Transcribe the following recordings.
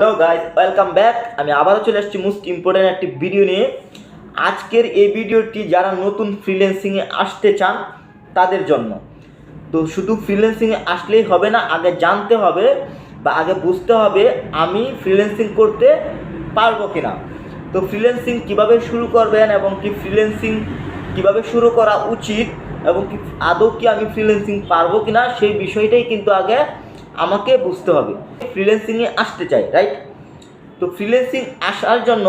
Hello guys welcome back আমি আবারও চলে আসছি মোস্ট ইম্পর্টেন্ট একটি ভিডিও নিয়ে। আজকের এই ভিডিওটি যারা নতুন ফ্রিল্যান্সিংয়ে আসতে চান, তাদের জন্য। তো শুধু ফ্রিল্যান্সিংয়ে আসলেই হবে না, আগে জানতে হবে বা আগে বুঝতে হবে আমি ফ্রিল্যান্সিং করতে পারব কিনা। তো ফ্রিল্যান্সিং কীভাবে শুরু করবেন এবং কি ফ্রিল্যান্সিং কীভাবে শুরু করা উচিত এবং কি আদৌ কি আমি ফ্রিল্যান্সিং পারব কিনা, সেই বিষয়টাই কিন্তু আগে আমাকে বুঝতে হবে। ফ্রিল্যান্সিংয়ে আসতে চাই রাইট তো ফ্রিল্যান্সিং আসার জন্য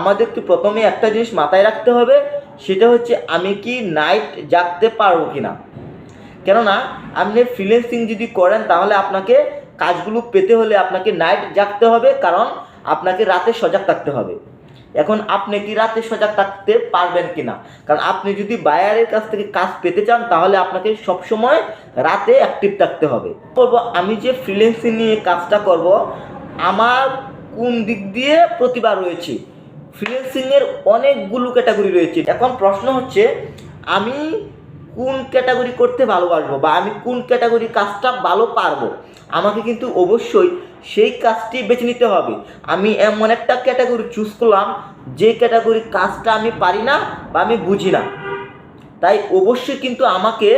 আমাদেরকে প্রথমে একটা জিনিস মাথায় রাখতে হবে, সেটা হচ্ছে আমি কি নাইট জাগতে পারব কি না কেননা, আপনি ফ্রিল্যান্সিং যদি করেন, তাহলে আপনাকে কাজগুলো পেতে হলে আপনাকে নাইট জাগতে হবে, কারণ আপনাকে রাতে সজাগ থাকতে হবে। এখন আপনি কি রাতে সজাগ থাকতে পারবেন কি না কারণ আপনি যদি বায়ারের কাছ থেকে কাজ পেতে চান, তাহলে আপনাকে সবসময় রাতে অ্যাক্টিভ থাকতে হবে। করব, আমি যে ফ্রিল্যান্সিং নিয়ে কাজটা করব, আমার কোন দিক দিয়ে প্রতিভা রয়েছে? ফ্রিল্যান্সিংয়ের অনেকগুলো ক্যাটাগরি রয়েছে। এখন প্রশ্ন হচ্ছে, আমি কোন ক্যাটাগরি করতে ভালোবাসবো বা আমি কোন ক্যাটাগরি কাজটা ভালো পারব, আমাকে কিন্তু অবশ্যই সেই কাজটি বেছে নিতে হবে। আমি এমন একটা ক্যাটাগরি চুজ করলাম, যে ক্যাটাগরি কাজটা আমি পারি না বা আমি বুঝি না। তাই অবশ্যই কিন্তু আমাকে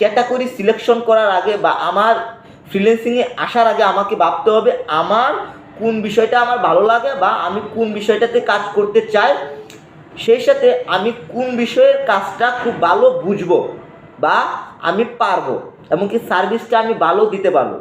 ক্যাটাগরি সিলেকশন করার আগে বা আমার ফ্রিল্যান্সিংয়ে আসার আগে আমাকে ভাবতে হবে, আমার কোন বিষয়টা আমার ভালো লাগে বা আমি কোন বিষয়টাতে কাজ করতে চাই, সেই সাথে আমি কোন বিষয়ের কাজটা খুব ভালো বুঝব। বা আমি পারব এমনকি সার্ভিসটা আমি ভালো দিতে পারব।